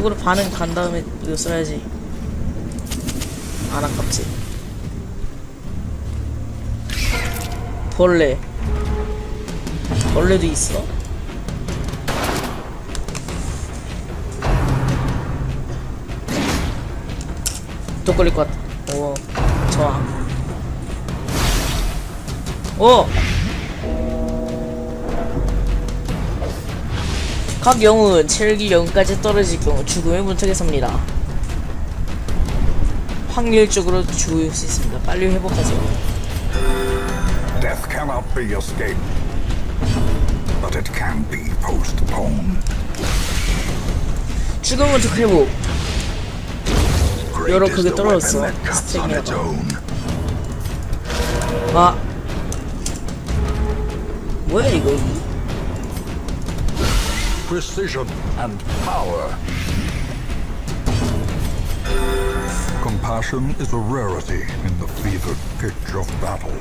속으로 반은 간 다음에 이거 써야지. 안 아깝지. 벌레. 벌레도 있어? 또 걸릴 것 같아. 오 저항 오! 각 영웅은 체력이 0까지 떨어질 경우 죽음의 문턱에 섭니다. 확률적으로 죽을 수 있습니다. 빨리 회복하세요. Death cannot be escaped, but it can be postponed. 죽음 문턱 회복. 여러 the 떨어졌어. 스택이라고. 아. 뭐야 이거? Precision and power. Compassion is a rarity in the fevered pitch of battle.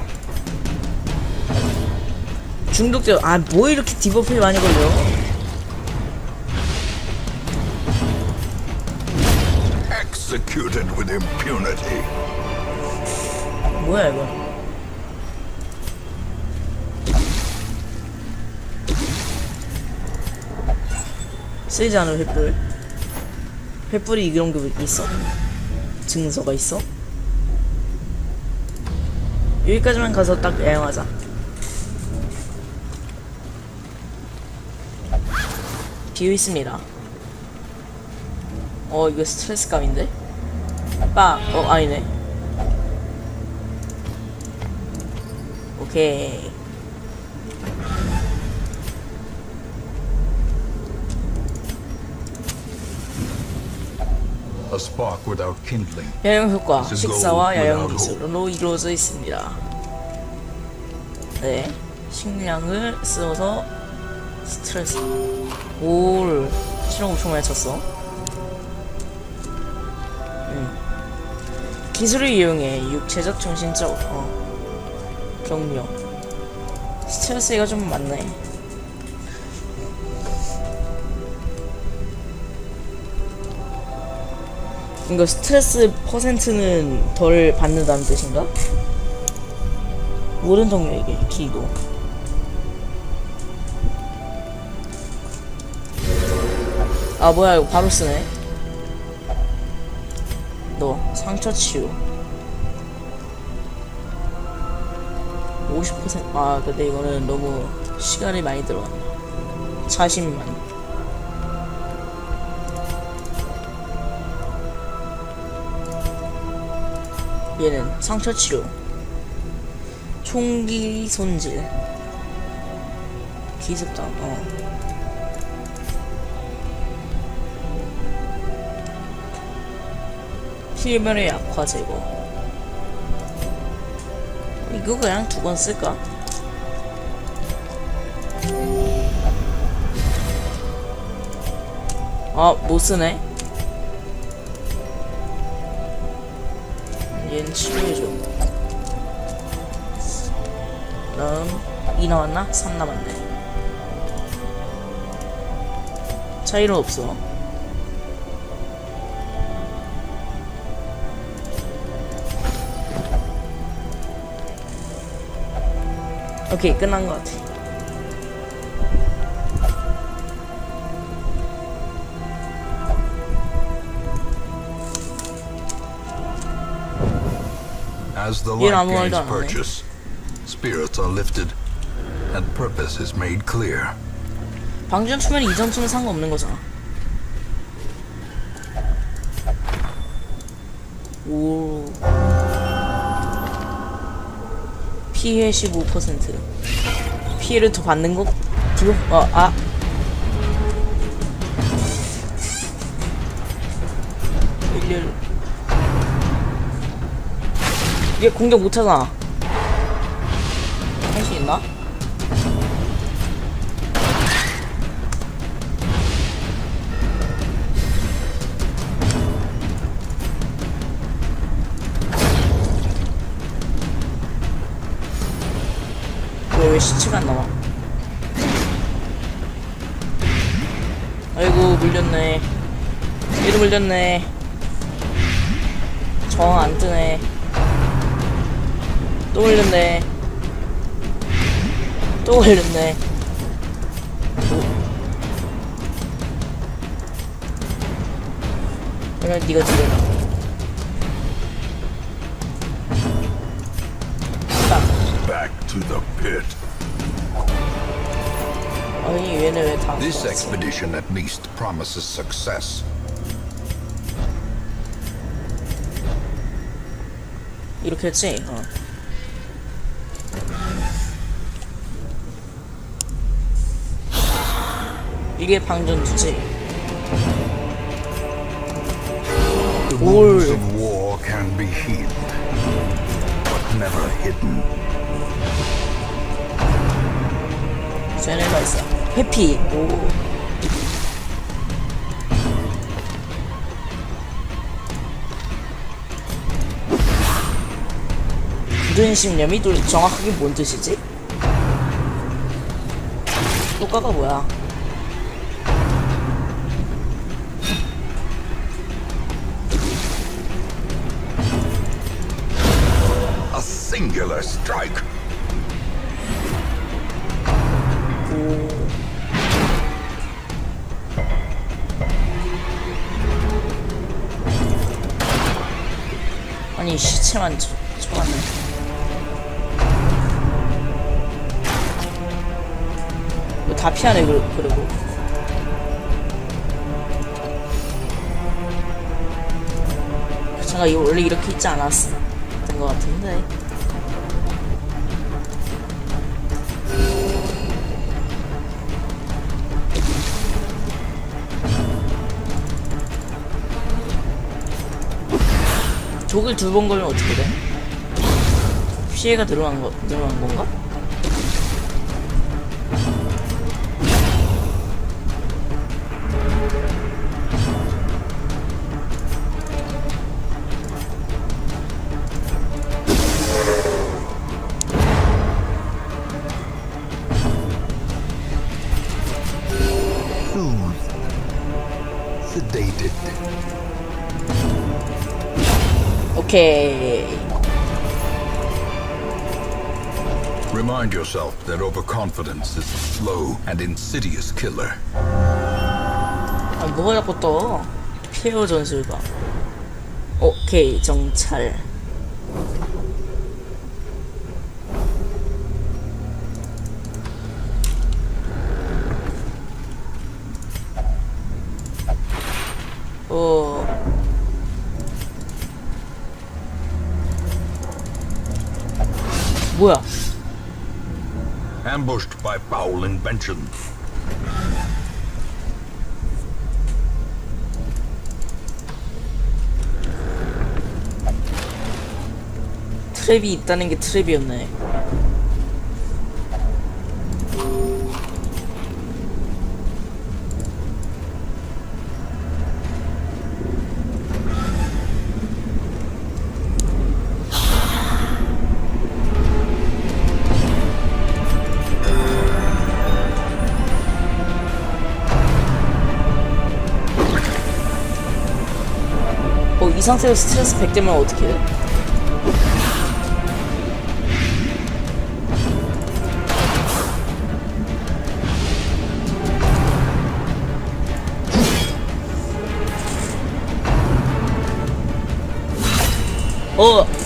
중독자 아뭐 이렇게 디버프에 많이 걸려? Executed with impunity. 뭐야 이거? 쓰이지 않은 횃불 횃불이 이런 게 있어? 증서가 있어? 여기까지만 가서 딱 애용하자 비어 있습니다 어 이거 스트레스감인데? 빠! 어 아니네 오케이 A spark without kindling. 야영 효과 식사와 야영 기술로 이루어져 있습니다. 네, 식량을 쓰어서 스트레스. 올 실험 엄청 많이 쳤어. 음. 기술을 이용해 육체적, 정신적 어, 경력. 스트레스가 좀 많네. 이거 스트레스 퍼센트는 덜 받는다는 뜻인가? 모든 동료에게 기도 아 뭐야 이거 바로 쓰네. 너 상처 치유. 50%아 근데 이거는 너무 시간이 많이 들어갔네. 40만 얘는 상처 치료 총기 손질 기습당 어. 필면의 약화 제거. 이거 그냥 두 번 쓸까? 아 못 쓰네 얘는 치료해줘. 다음 2 나왔나? 3 남았네. 차이는 없어. 오케이 끝난 것 같아 As the light gains eh. purchase, spirits are lifted, and purpose is made clear. 방전 투면 이전 투면 상관없는 거잖아 오 피해 15% 피해를 더 받는 거 기본 어아 일렬 얘 공격 못하잖아 할 수 있나? 왜, 왜 시체가 안 나와? 아이고 물렸네 얘도 물렸네. 정 안 뜨네. 또 물렸네. 또 물렸네. 그러면 네가 딱 Back to the pit. 아니 얘네 왜다 This expedition at least promises success. 이렇게 했지? 어. 이게 방전투지. The Oi. wounds of war can be healed, but never hidden. 쟤네가 있어. 해피. 오. 굳은 심념이 또 정확하게 뭔 뜻이지? 효과가 뭐야? A singular strike. 아니 시체만 쳐, 쳐봤네. 다 피하네 그, 그리고. 제가 이거 원래 이렇게 있지 않았던 것 같은데. 족을 두 번 걸면 어떻게 돼? 피해가 늘어난 거 늘어난 건가? 오케이. Remind yourself that overconfidence is a slow and insidious killer. 아 뭐가 자꾸 떠? 피해어 전술가. 오케이 정찰. 뭐야? Ambushed by foul invention. 트랩이 있다는 게 트랩이었네. 이 상태로 스트레스 100대면 어떻게 해? 어.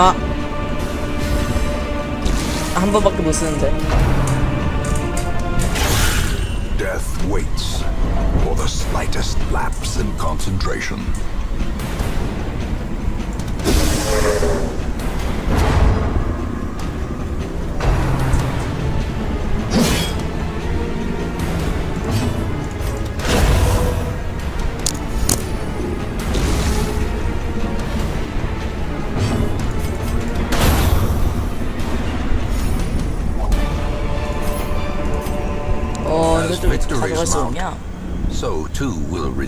아. 한 번밖에 못 쓰는데. Death waits for the slightest lapse in concentration.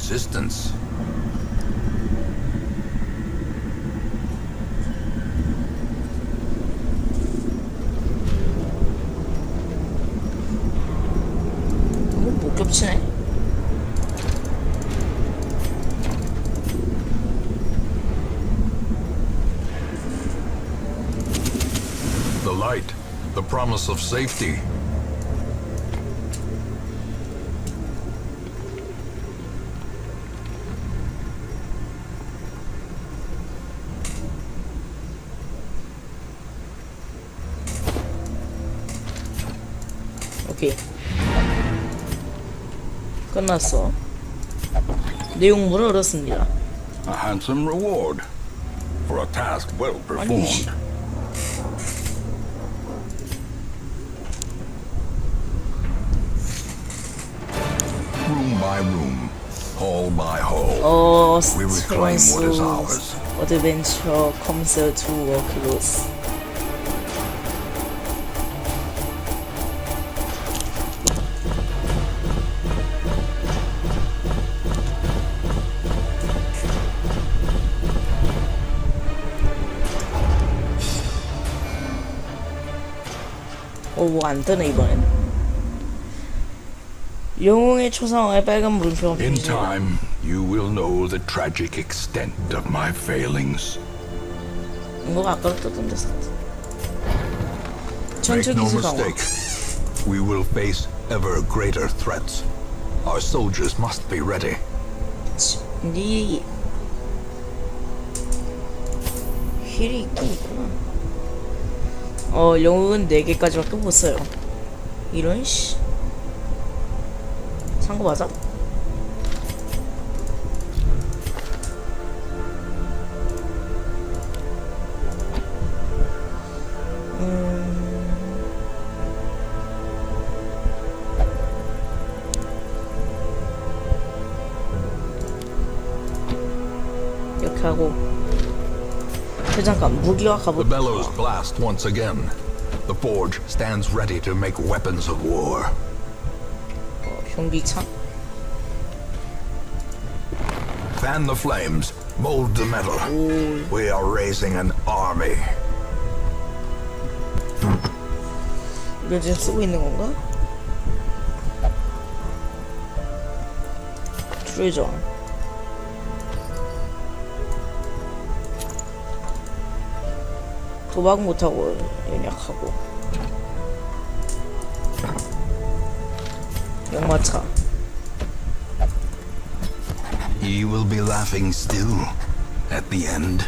resistance. 이거 못 겹치네. The light, the promise of safety. 끝났어. 내용물을 얻었습니다. A handsome reward for a task well performed. Room by room, hall by hall. 어, We reclaim what is 스트레스 ours. 어드벤처 컴스 투 워크로스. 어, 뭐 안 뜨네 이번엔. 영웅의 초상화에 빨간 물음표가 In 보이지. time, you will know the tragic extent of my failings. 이거 아까도 떴던 데서. Make 전투 no 기술 강화. mistake, we will face ever greater threats. Our soldiers must be ready. 니 힐이 있긴 있구나. 어 영웅은 4개까지밖에 못 써요. 이런 씨. 산 거 맞아? 그 잠깐 무기와 The 갑옷. bellows blast once again. The forge stands ready to make weapons of war. 어, 흉기창. Fan the flames, mold the metal. We are raising an army. 이걸 지금 쓰고 있는 건가? 트레저 도박 못하고 연약하고. 역마차. Ye will be laughing still at the end.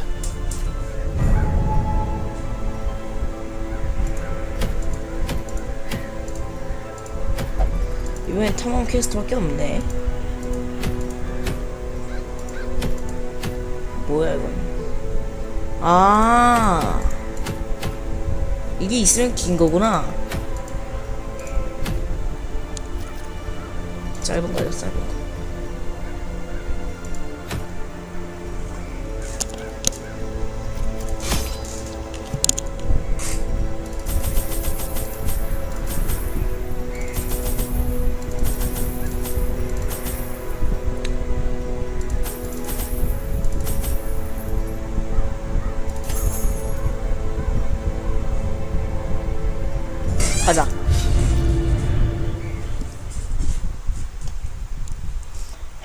이번엔 탐험 퀘스트밖에 없네. 뭐야 이건? 아 이게 있으면 긴 거구나. 짧은 거야 짧은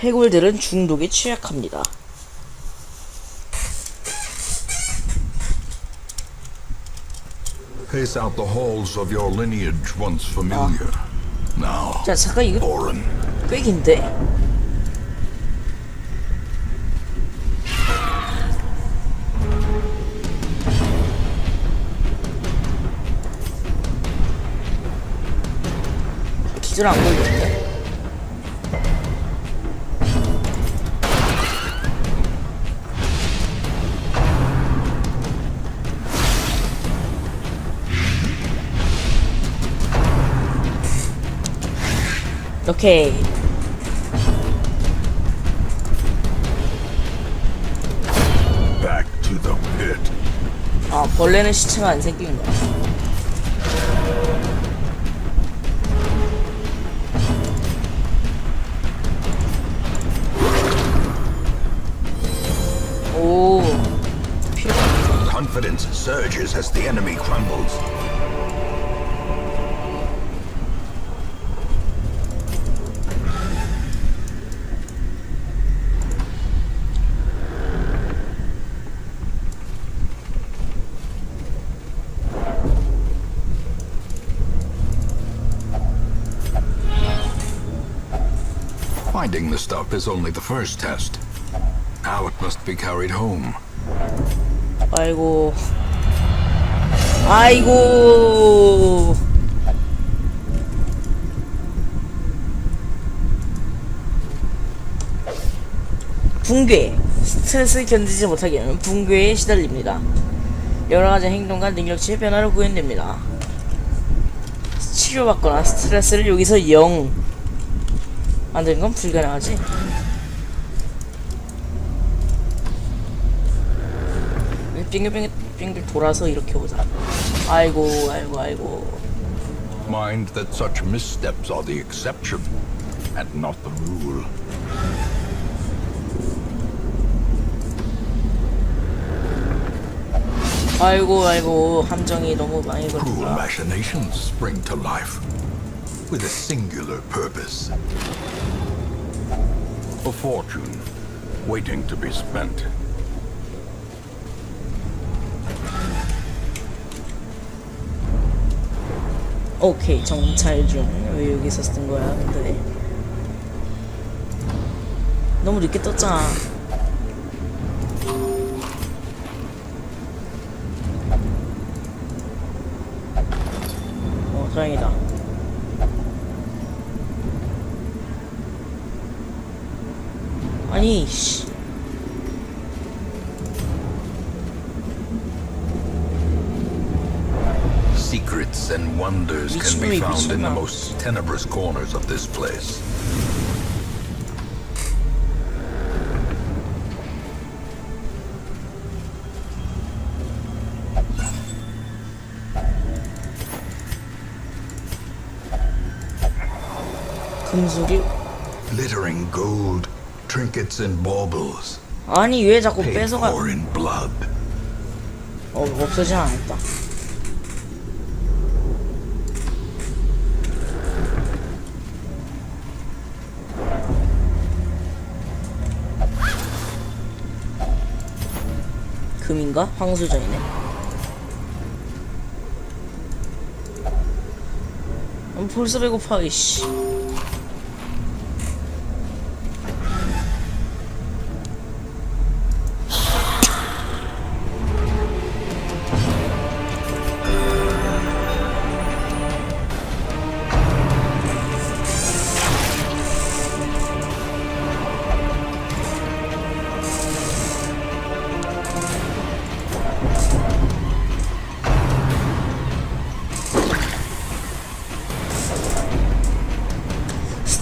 해골들은 중독에 취약합니다. Pace out the halls of your lineage once familiar. Now, 자, 잠깐 이거 꽤 긴데? 기절 안 걸리 Okay. Back to the pit. 아, 벌레는 시체만 안 생기는 거야. 오. Confidence surges as the enemy crumbles. Finding the stuff is only the first test. Now it must be carried home. 아이고. 아이고. 붕괴. 스트레스를 견디지 못하게 하면 붕괴에 시달립니다. 여러 가지 행동과 능력치의 변화를 구현됩니다. 치료받거나 스트레스를 여기서 0 만드는 건 불가능하지 빙글빙글 빙글 돌아서 이렇게 오자 아이고 아이고 아이고 Mind that such missteps are the exception and not the rule. 아이고 아이고 함정이 너무 많이 Cruel 걸린다 machinations spring to life with a singular purpose. A fortune waiting to be spent. 오케이 정찰 중왜 여기서 쓴 거야 근데 너무 늦게 떴잖아 아니 씨 Secrets and wonders can be 미친놈이 found in the 미쳤나? most tenebrous corners of this place. 금속이 Glittering gold, trinkets and baubles, 아니 왜 자꾸 paid 뺏어가 for in blood. 어 없어지진 않았다 금인가? 황수전이네 음, 벌써 배고파 이씨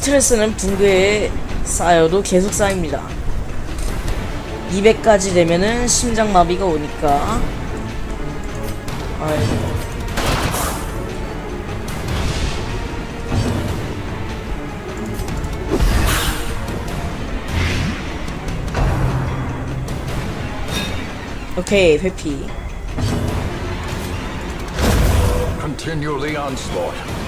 스트레스는 붕괴에 쌓여도 계속 쌓입니다. 200까지 되면은 심장마비가 오니까. 아이고. 오케이, 회피. Continue the onslaught.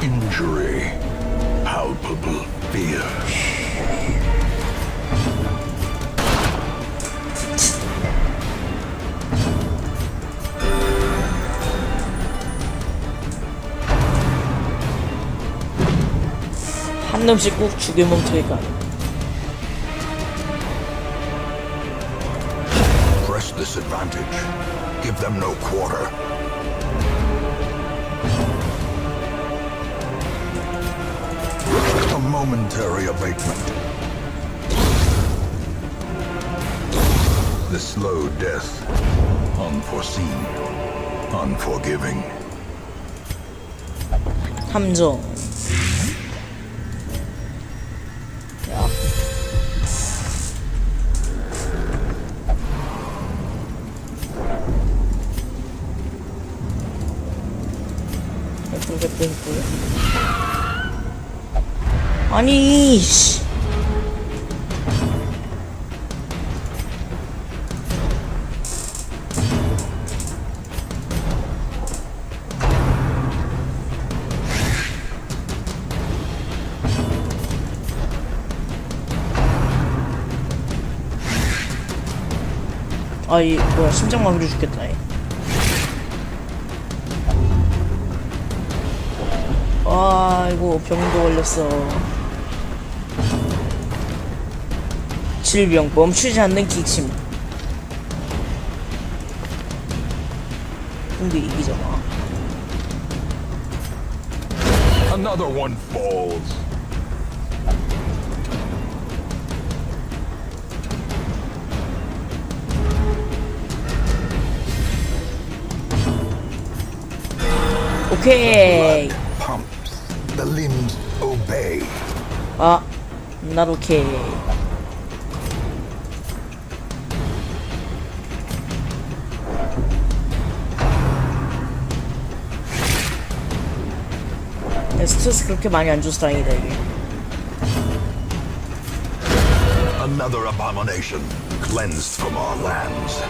injury. Palpable fear. 한 놈씩 꼭 죽여먹 되니까. Press this advantage. Give them no quarter. momentary abatement. The slow death, unforeseen, unforgiving. 함정. 아니 씨. 아이 뭐야 심장마비 로 죽겠다 얘. 아이고 병도 걸렸어 질병 멈추지 않는 기침 근데 이기잖아 Another one falls. 오케이 Pumps. The limbs obey. 아, 난 오케이. 스트레스 그렇게 많이 안 줘서 다행이다 이게. Another abomination. Cleansed from our lands.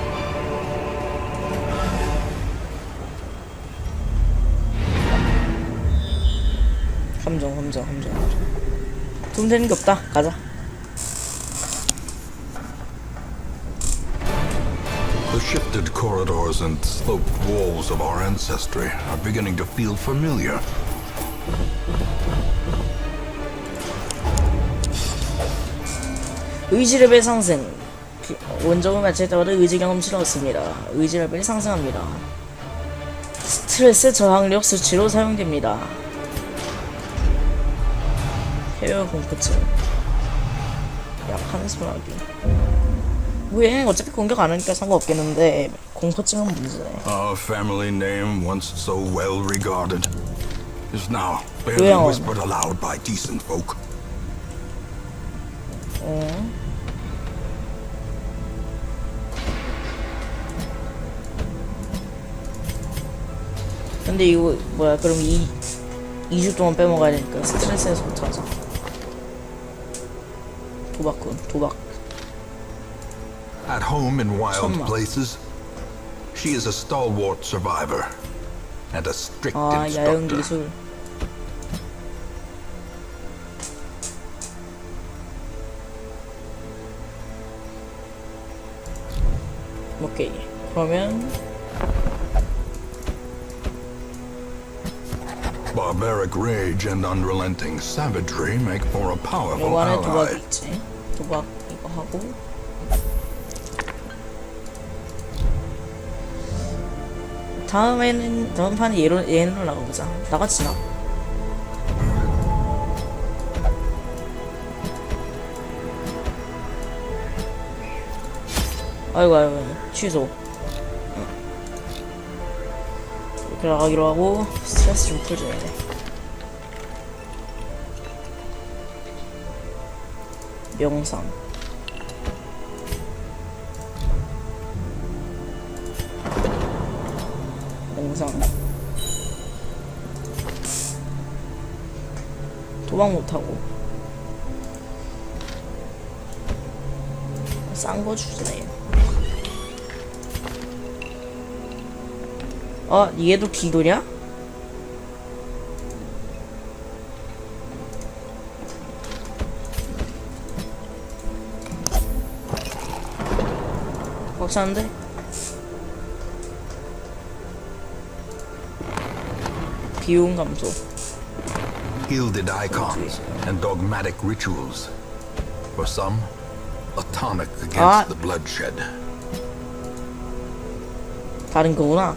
함정, 함정, 함정. 돈 되는 게 없다. 가자. The shifted corridors and sloped walls of our ancestry are beginning to feel familiar. 의지 레벨 상승. 비- 원적을 마칠 때마다 의지 경험치를 얻습니다. 의지 레벨이 상승합니다. 스트레스 저항력 수치로 사용됩니다. 해외 공포증. 약한 소나기. 뭐 얘는 어차피 공격 안 하니까 상관없겠는데 공포증은 문제네. Our family name, once so well regarded, is now barely 왜요? whispered aloud by decent folk. 근데 이거 뭐야? 그럼 이 2주 동안 빼먹어야 되니까 스트레스에서부터 하자. 도박꾼, 도박. At home in wild 천막. places, she is a stalwart survivor and a strict 아 야영 instructor. 오케이. 그러면 Barbaric rage and unrelenting savagery make for a powerful 요거 안에 도박 ally. 있지. 도박 이거 하고. 다음에는 다음 판에 얘로 얘로 나가보자. 나같이 나. 아이고 아이고 취소. 응. 이렇게 나가기로 하고 스트레스 좀 풀줘야 돼. 명상. 명상. 도망 못하고. 싼 거 주네. 어, 얘도 기도냐? 벅차는데? 비용 감소. Gilded icons and dogmatic rituals. For some, a tonic against Ah. the bloodshed. 다른 거구나.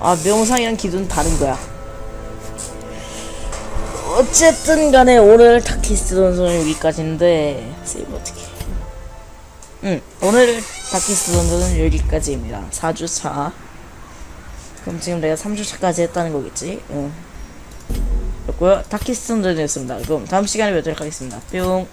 아, 명상이랑 기도는 다른 거야. 어쨌든 간에 오늘 타키스 전선이 여기까지인데, 세이브 어떻게. 응, 오늘 다키스 던전은 여기까지입니다. 4주차. 그럼 지금 내가 3주차까지 했다는 거겠지? 응. 그렇고요 다키스 던전이었습니다. 그럼 다음 시간에 뵙도록 하겠습니다. 뿅.